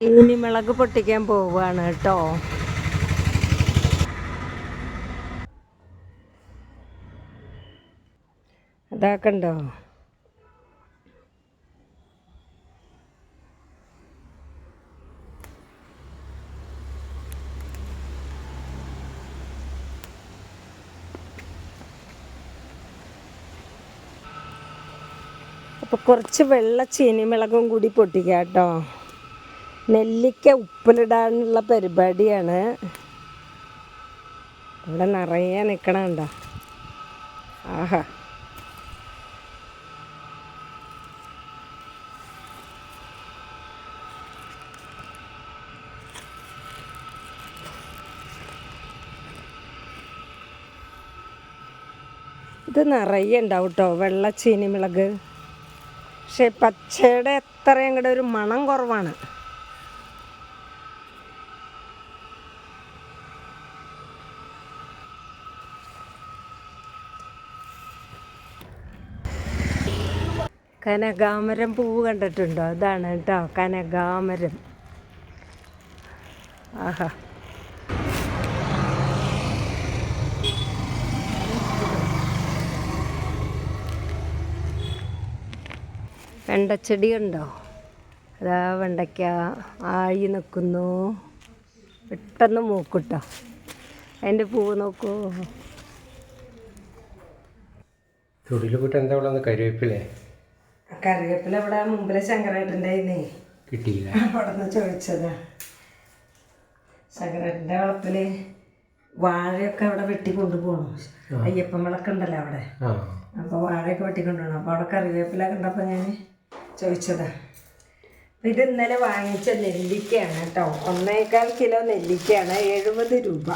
ഇനി മിളക് പൊട്ടിക്കാൻ പോവുകയാണ് കേട്ടോ. അതാക്കണ്ടോ അപ്പോൾ കുറച്ച് വെള്ള ചീനിമിളകും കൂടി പൊട്ടിക്കാം കേട്ടോ. നെല്ലിക്ക ഉപ്പിലിടാനുള്ള പരിപാടിയാണ്. ഇവിടെ നിറയെ നിൽക്കണണ്ട ആഹാ. ഇത് നിറയെ ഉണ്ടാവും കേട്ടോ വെള്ള ചീനിമിളക്. പക്ഷെ പച്ചയുടെ എത്രയും കൂടെ ഒരു മണം കുറവാണ്. കനകാമരം പൂവ് കണ്ടിട്ടുണ്ടോ? അതാണ് കേട്ടോ കനകാമരം. ആഹാ. വെണ്ടച്ചെടി ഉണ്ടോ അതാ വെണ്ടയ്ക്ക ആഴി നിൽക്കുന്നു പെട്ടെന്ന് മൂക്കുട്ടോ. അതിന്റെ പൂവ് നോക്കൂ. ചുടിയിൽ പോയിട്ട് എന്താ വന്ന് കരുവേപ്പിലേ? കറിവേപ്പില ഇവിടെ മുമ്പിലെ ശങ്കരേട്ടന്റെ കിട്ടിയില്ല. അവിടെ നിന്ന് ചോദിച്ചതാ. ശങ്കരേട്ടന്റെ വളപ്പിൽ വാഴയൊക്കെ അവിടെ വെട്ടി കൊണ്ടുപോകണം. അയ്യപ്പൻ വിളക്ക് ഉണ്ടല്ലോ അവിടെ. അപ്പൊ അപ്പോൾ വാഴയൊക്കെ വെട്ടിക്കൊണ്ടുപോകണം. അപ്പോൾ അവിടെ കറിവേപ്പില കണ്ടപ്പോൾ ഞാൻ ചോദിച്ചതാ. ഇത് ഇന്നലെ വാങ്ങിച്ച നെല്ലിക്കയാണ് കേട്ടോ. ഒന്നേകാൽ കിലോ നെല്ലിക്കയാണ് എഴുപത് രൂപ.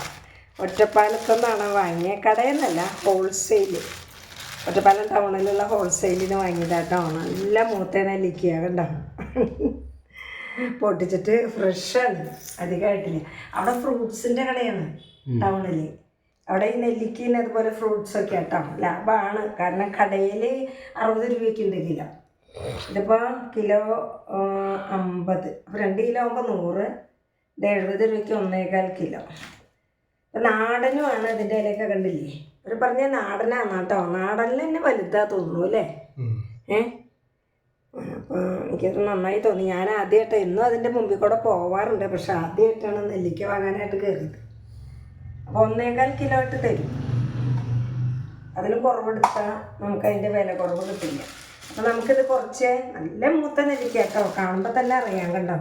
ഒറ്റപ്പാലത്തുനിന്നാണ് വാങ്ങിയ. കടയിൽ നിന്നല്ല ഹോൾസെയിൽ ഒറ്റപ്പാലം ടൗണിലുള്ള ഹോൾസെയിലിന് വാങ്ങിയതാട്ടോ. നല്ല മൂത്ത നെല്ലിക്ക കണ്ടോ പൊട്ടിച്ചിട്ട് ഫ്രഷാണ്. അധികമായിട്ടില്ല അവിടെ ഫ്രൂട്ട്സിന്റെ കടയാണ് ടൗണിൽ അവിടെ ഈ നെല്ലിക്കയും അതുപോലെ ഫ്രൂട്ട്സ് ഒക്കെ കേട്ടോ ലാഭമാണ് കാരണം കടയിൽ അറുപത് രൂപയ്ക്കുണ്ട് കിലോ. ഇതിപ്പോൾ കിലോ അമ്പത്. അപ്പോൾ രണ്ട് കിലോ ആകുമ്പോൾ നൂറ്. ഇത് എഴുപത് രൂപയ്ക്ക് ഒന്നേകാൽ കിലോ. നാടനുമാണ് ഇതിന്റെ ഇലയൊക്കെ കണ്ടില്ലേ? ഒരു പറഞ്ഞ നാടനാണ് കേട്ടോ നാടനിൽ തന്നെ വലുതാ തോന്നുന്നു അല്ലേ. ഏ? അപ്പോൾ എനിക്കത് നന്നായി തോന്നി. ഞാൻ ആദ്യമായിട്ട് എന്നും അതിന്റെ മുമ്പിൽ കൂടെ പോവാറുണ്ട്. പക്ഷെ ആദ്യമായിട്ടാണ് നെല്ലിക്ക വാങ്ങാനായിട്ട് കയറിയത് അപ്പോൾ ഒന്നേകാൽ കിലോ ആയിട്ട് തരും. അതിന് കുറവെടുത്താൽ നമുക്ക് അതിന്റെ വില കുറവ് കിട്ടില്ല. അപ്പോൾ നമുക്കിത് കുറച്ച് നല്ല മൂത്ത നെല്ലിക്ക കേട്ടോ കാണുമ്പോൾ തന്നെ അറിയാൻ കണ്ടോ?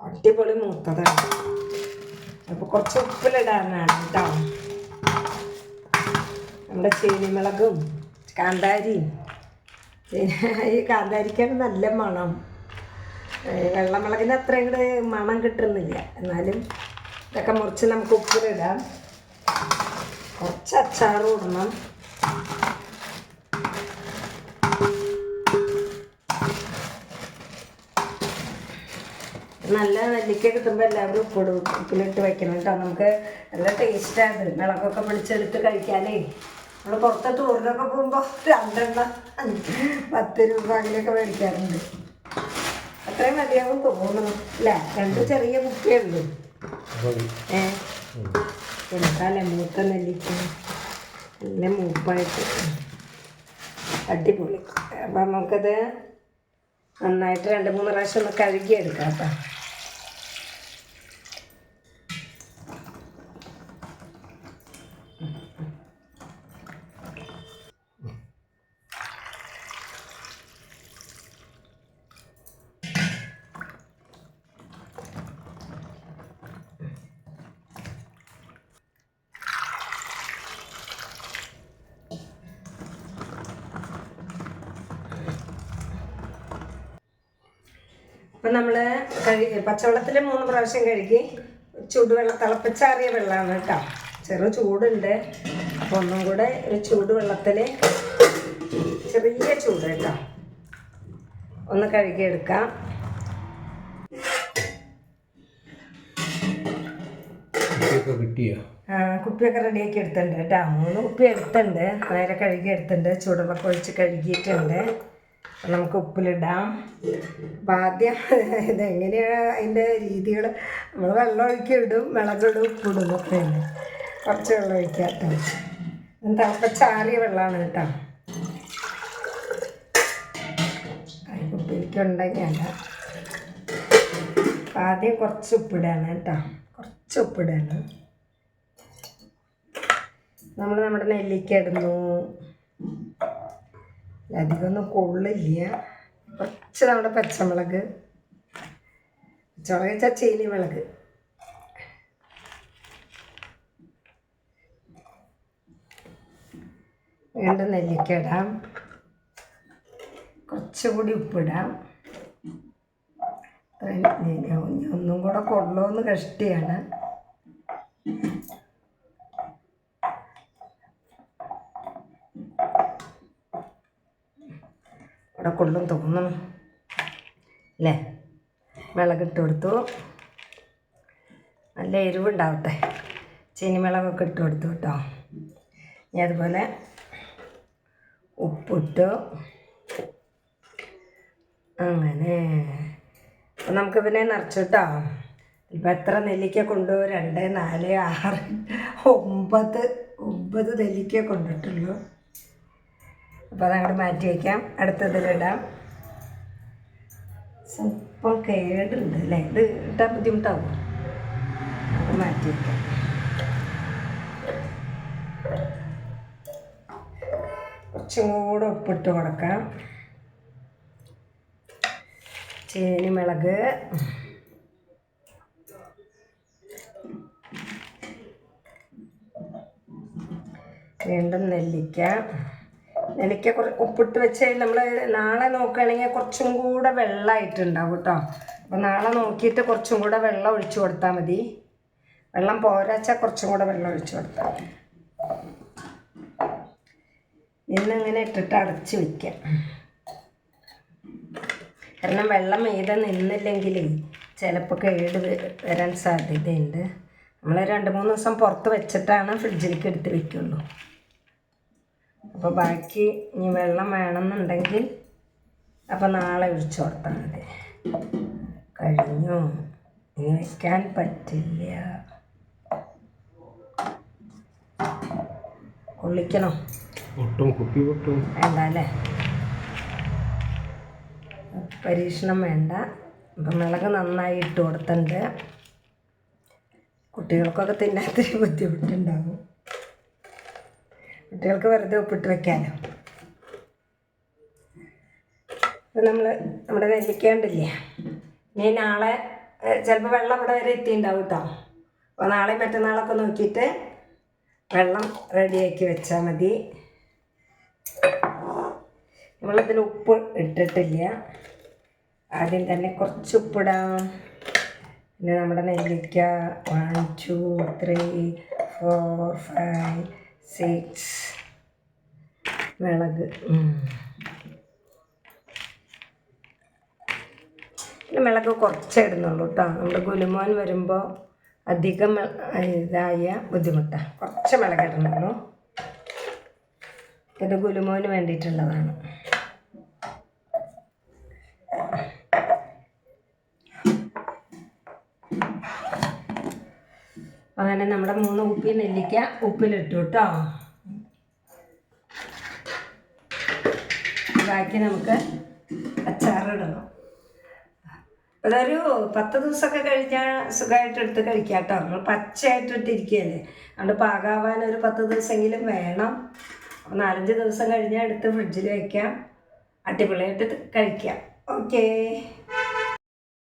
അടിപൊളി മൂത്തതാണ്. അപ്പോൾ കുറച്ച് ഉപ്പിലിടാനാണ് കേട്ടോ നമ്മുടെ ചേനിമുളകും കാന്താരിയും. ഈ കാന്താരിക്കാണ് നല്ല മണം. വെള്ളമുളകിന് അത്രയും കൂടെ മണം കിട്ടുന്നില്ല. എന്നാലും ഇതൊക്കെ മുറിച്ച് നമുക്ക് ഉപ്പിലിടാം. കുറച്ച് അച്ചാറും ഇടണം. നല്ല നെല്ലിക്ക കിട്ടുമ്പോൾ എല്ലാവരും ഉപ്പിടും ഉപ്പിലിട്ട് വെക്കണം കേട്ടോ. നമുക്ക് നല്ല ടേസ്റ്റാണ് വിളക്കൊക്കെ പിടിച്ചെടുത്ത് കഴിക്കാനേ. നമ്മൾ പുറത്തെ ടൂറിനൊക്കെ പോകുമ്പോൾ രണ്ടെണ്ണം പത്ത് രൂപ അങ്ങനെയൊക്കെ മേടിക്കാറുണ്ട്. അത്രയും മതിയാവും തോന്നുന്നു അല്ലേ? രണ്ട് ചെറിയ കുപ്പിയേ ഉള്ളൂ. ഏ? കൊടുക്കാല്ലേ മൂത്ത നെല്ലിക്ക? നല്ല മൂപ്പായിട്ട്. അടിപൊളി. അപ്പം നമുക്കത് നന്നായിട്ട് രണ്ട് മൂന്ന് പ്രാവശ്യം ഒന്ന് കഴുകിയെടുക്കാം കേട്ടോ. അപ്പം നമ്മൾ കഴി പച്ചവെള്ളത്തിൽ മൂന്ന് പ്രാവശ്യം കഴുകി ചൂടുവെള്ളം തിളപ്പിച്ചാറിയ വെള്ളമാണ് കേട്ടോ. ചെറു ചൂടുണ്ട്. അപ്പോൾ ഒന്നും കൂടെ ഒരു ചൂടുവെള്ളത്തിൽ ചെറിയ ചൂട് കേട്ടോ. ഒന്ന് കഴുകിയെടുക്കാം. ആ, കുപ്പിയൊക്കെ റെഡിയാക്കി എടുത്തിട്ടുണ്ട് കേട്ടോ. മൂന്ന് കുപ്പി എടുത്തിട്ടുണ്ട്. നേരെ കഴുകി എടുത്തിട്ടുണ്ട് ചൂടുവെള്ളം ഒഴിച്ച് കഴുകിയിട്ടുണ്ട്. നമുക്ക് ഉപ്പിലിടാം. അപ്പം ആദ്യം ഇതെങ്ങനെയാണ് അതിന്റെ രീതികൾ നമ്മൾ വെള്ളം ഒഴിക്കി ഇടും മുളകിടും ഉപ്പിടും ഒക്കെ തന്നെ. കുറച്ച് വെള്ളം ഒഴിക്കാം കേട്ടോ. തിളപ്പച്ചാറിയ വെള്ളമാണ് കേട്ടോ. ഉപ്പിരിക്കുണ്ടെങ്കിൽ അല്ല. അപ്പം ആദ്യം കുറച്ച് ഉപ്പിടാണ് കേട്ടോ. കുറച്ച് ഉപ്പിടാണ്. നമ്മൾ നമ്മുടെ നെല്ലിക്ക ഇടുന്നു. അധികമൊന്നും കൊള്ളില്ല. കുറച്ച് നമ്മുടെ പച്ചമുളക് പച്ചമുളക് വെച്ചാൽ ചീനി മുളക് വീണ്ടും നെല്ലിക്ക ഇടാം. കുറച്ചുകൂടി ഉപ്പിടാം. ഒന്നും കൂടെ കൊള്ളുമെന്ന് കഷ്ടിയാണ്. ഇവിടെ കൊള്ളും തോന്നുന്നു അല്ലേ? മുളകിട്ട് കൊടുത്തു നല്ല എരിവുണ്ടാവട്ടെ. ചീനിമിളകൊക്കെ ഇട്ട് കൊടുത്തു കേട്ടോ. ഇനി അതുപോലെ ഉപ്പിട്ടു. അങ്ങനെ. അപ്പം നമുക്കിതിനെ നിറച്ചു കേട്ടോ. ഇപ്പം എത്ര നെല്ലിക്ക കൊണ്ടു? രണ്ട് നാല് ആറ് ഒമ്പത്. ഒമ്പത് നെല്ലിക്ക കൊണ്ടിട്ടുള്ളൂ. അപ്പോൾ അതങ്ങോട്ട് മാറ്റി വയ്ക്കാം അടുത്തതിലിടാം. സ്വല്പം കേടുണ്ട് അല്ലേ? ഇത് ഇട്ടാൽ ബുദ്ധിമുട്ടാവും? അത് മാറ്റി വയ്ക്കാം കുറച്ചും കൂടെ ഉപ്പിട്ട് കൊടുക്കാം. ചേനി മുളക്. വീണ്ടും നെല്ലിക്ക. നെല്ലിക്ക കുറച്ച് ഉപ്പിട്ട് വെച്ച് നമ്മൾ നാളെ നോക്കുകയാണെങ്കിൽ കുറച്ചും കൂടെ വെള്ളമായിട്ടുണ്ടാവും കേട്ടോ. അപ്പോൾ നാളെ നോക്കിയിട്ട് കുറച്ചും കൂടെ വെള്ളം ഒഴിച്ചു കൊടുത്താൽ മതി. വെള്ളം പോരാച്ചാൽ കുറച്ചും കൂടെ വെള്ളം ഒഴിച്ചു കൊടുത്താൽ മതി. ഇന്നിങ്ങനെ ഇട്ടിട്ട് അടച്ച് വയ്ക്കാം കാരണം വെള്ളം മീതെ നിന്നില്ലെങ്കിൽ ചിലപ്പോൾ കേട് വരാൻ സാധ്യതയുണ്ട്. നമ്മൾ രണ്ട് മൂന്ന് ദിവസം പുറത്ത് വെച്ചിട്ടാണ് ഫ്രിഡ്ജിലേക്ക് എടുത്ത് വെക്കുള്ളൂ. അപ്പോൾ ബാക്കി ഇനി വെള്ളം വേണമെന്നുണ്ടെങ്കിൽ അപ്പോൾ നാളെ ഒഴിച്ചു കൊടുത്താൽ മതി. കഴിഞ്ഞു. ഇനി വയ്ക്കാൻ പറ്റില്ല. കൊള്ളിക്കണോ ഒട്ടും കുപ്പി പൊട്ടും. വേണ്ട അല്ലേ? പരീക്ഷണം വേണ്ട. ഇപ്പം മുളക് നന്നായി ഇട്ട് കൊടുത്തിട്ടുണ്ട്. കുട്ടികൾക്കൊക്കെ തിന്നാത്തൊരു ബുദ്ധിമുട്ടുണ്ടാകും കുട്ടികൾക്ക് വെറുതെ ഉപ്പിട്ട് വെക്കാനോ? ഇത് നമ്മൾ നമ്മുടെ നെല്ലിക്കേണ്ടില്ലേ ഇനി നാളെ ചിലപ്പോൾ വെള്ളം ഇവിടെ വരെ എത്തിയിട്ടുണ്ടാവും കേട്ടോ അപ്പോൾ നാളെ മറ്റന്നാളൊക്കെ നോക്കിയിട്ട് വെള്ളം റെഡിയാക്കി വെച്ചാൽ മതി. നമ്മളിതിൽ ഉപ്പ് ഇട്ടിട്ടില്ല. ആദ്യം തന്നെ കുറച്ച് ഉപ്പിടാം. പിന്നെ നമ്മുടെ നെല്ലിക്ക one two three four five six മിളക് ഉം. പിന്നെ മിളക് കുറച്ചേ ഇടുന്നുള്ളൂ കേട്ടോ. നമ്മുടെ ഗുലുമോൻ വരുമ്പോൾ അധികം ഇതായ ബുദ്ധിമുട്ടാണ് കുറച്ച് മിളക് ഇടുന്നുള്ളൂ ഇത് ഗുലുമോന് വേണ്ടിയിട്ടുള്ളതാണ്. അങ്ങനെ നമ്മുടെ മൂന്ന് ഉപ്പി നെല്ലിക്ക ഉപ്പിലിട്ടു കേട്ടോ. ബാക്കി നമുക്ക് അച്ചാറിടണം. അതൊരു പത്ത് ദിവസമൊക്കെ കഴിഞ്ഞാൽ സുഖമായിട്ട് എടുത്ത് കഴിക്കാം കേട്ടോ. നമ്മൾ പച്ചയായിട്ടിട്ടിരിക്കുകയല്ലേ അതുകൊണ്ട് പാകാവാൻ ഒരു പത്ത് ദിവസമെങ്കിലും വേണം. നാലഞ്ച് ദിവസം കഴിഞ്ഞാൽ എടുത്ത് ഫ്രിഡ്ജിൽ വയ്ക്കാം അടിപൊളിയായിട്ട് കഴിക്കാം. ഓക്കേ.